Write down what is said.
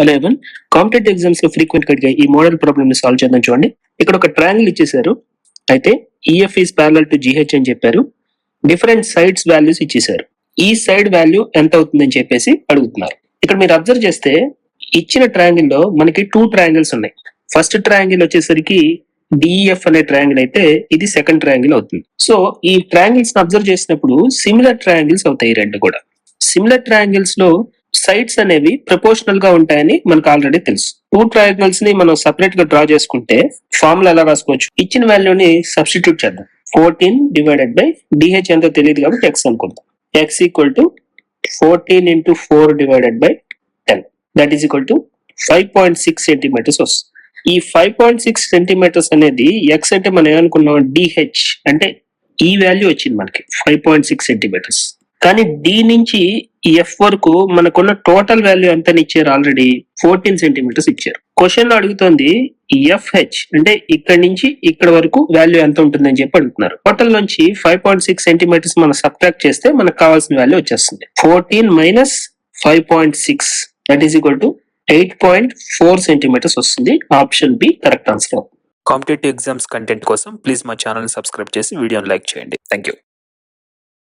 Hello ఎవన్ competitive ఎగ్జామ్స్లో ఫ్రీక్వెంట్గా ఈ మోడల్ ప్రాబ్లమ్ని సాల్వ్ చేద్దాం చూడండి. ఇక్కడ ఒక ట్రయాంగిల్ ఇచ్చేసారు అయితే EF is parallel to GH అని చెప్పారు. డిఫరెంట్ సైడ్స్ వాల్యూస్ ఇచ్చేసారు ఈ సైడ్ వాల్యూ ఎంత అవుతుందని చెప్పేసి అడుగుతున్నారు. ఇక్కడ మీరు అబ్జర్వ్ చేస్తే ఇచ్చిన ట్రయాంగిల్లో మనకి టూ ట్రయాంగిల్స్ ఉన్నాయి. ఫస్ట్ ట్రయాంగిల్ వచ్చేసరికి డిఈఎఫ్ అనే ట్రయాంగిల్ అయితే ఇది సెకండ్ ట్రయాంగిల్ అవుతుంది. సో ఈ ట్రయాంగిల్స్ అబ్జర్వ్ చేసినప్పుడు సిమిలర్ ట్రయాంగిల్స్ అవుతాయి రెండు కూడా. సిమిలర్ ట్రయాంగిల్స్లో సైడ్స్ అనేవి ప్రపోర్షనల్గా ఉంటాయని మనకు ఆల్రెడీ తెలుసు. టూ ట్రయాంగిల్స్ని మనం సెపరేట్గా డ్రా చేసుకుంటే ఫార్ములా ఎలా రాసుకోవచ్చు? ఇచ్చిన వాల్యూని సబ్స్టిట్యూట్ చేద్దాం. ఫోర్టీన్ డివైడెడ్ బై డిహెచ్ ఎంతో తెలియదు కాబట్టి ఎక్స్ అనుకుందాం. X equal to fourteen into four divided by ten that is equal to five point six centimetres వస్తుంది. ఈ ఫైవ్ పాయింట్ సిక్స్ సెంటీమీటర్స్ అనేది ఎక్స్ అంటే మనం ఏమనుకున్నాం? డిహెచ్ అంటే ఈ వాల్యూ వచ్చింది మనకి. ఫైవ్ పాయింట్ సిక్స్ సెంటీమీటర్స్ కానీ డి నుంచి ఎఫ్ వరకు మనకున్న టోటల్ వాల్యూ ఎంత ఇచ్చారు ఆల్రెడీ ఫోర్టీన్ సెంటీమీటర్స్ ఇచ్చారు. క్వశ్చన్లో అడుగుతోంది ఎఫ్హెచ్ అంటే ఇక్కడ నుంచి ఇక్కడ వరకు వాల్యూ ఎంత ఉంటుందని చెప్పి అడుగుతున్నారు. టోటల్ నుంచి ఫైవ్ పాయింట్ సిక్స్ సెంటీమీటర్స్ మనం సబ్ట్రాక్ట్ చేస్తే మనకు కావాల్సిన వాల్యూ వచ్చేస్తుంది. Fourteen minus five point six that is equal to eight point four centimetres వస్తుంది. Option B correct answer competitive exams content కోసం ప్లీజ్ మా ఛానల్ సబ్స్క్రైబ్ చేసి వీడియోని లైక్ చేయండి. Thank you